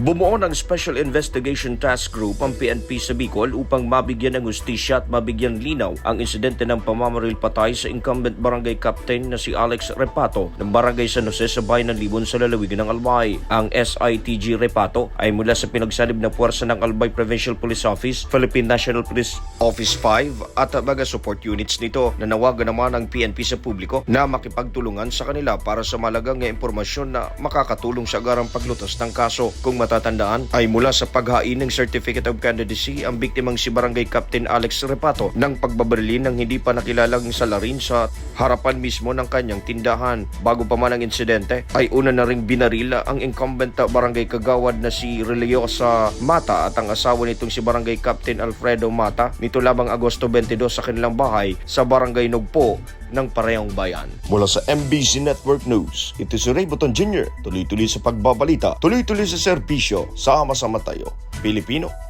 Bumuo ng Special Investigation Task Group ang PNP sa Bicol upang mabigyan ng hustisya at mabigyan linaw ang insidente ng pamamaril patay sa incumbent barangay captain na si Alex Repato ng barangay San Jose sa bayan ng Libon sa lalawigan ng Albay. Ang SITG Repato ay mula sa pinagsalib na puwersa ng Albay Provincial Police Office, Philippine National Police Office 5 at mga support units nito. Nanawagan naman ang PNP sa publiko na makipagtulungan sa kanila para sa malagang impormasyon na makakatulong sa agarang paglutas ng kaso. Kung matatandaan ay mula sa paghain ng Certificate of Candidacy ang biktimang si Barangay Captain Alex Repato ng pagbabarili ng hindi pa nakilalang salarin sa harapan mismo ng kanyang tindahan. Bago pa man ang insidente ay una na ring binarila ang incumbent Barangay Kagawad na si Reliosa Mata at ang asawa nitong si Barangay Captain Alfredo Mata nito labang Agosto 22 sa kanilang bahay sa Barangay Nugpo ng parehong bayan. Mula sa MBC Network News, ito si Ray Buton Jr. Tuloy-tuloy sa pagbabalita, tuloy-tuloy sa serbisyo, sama-sama tayo. Pilipino.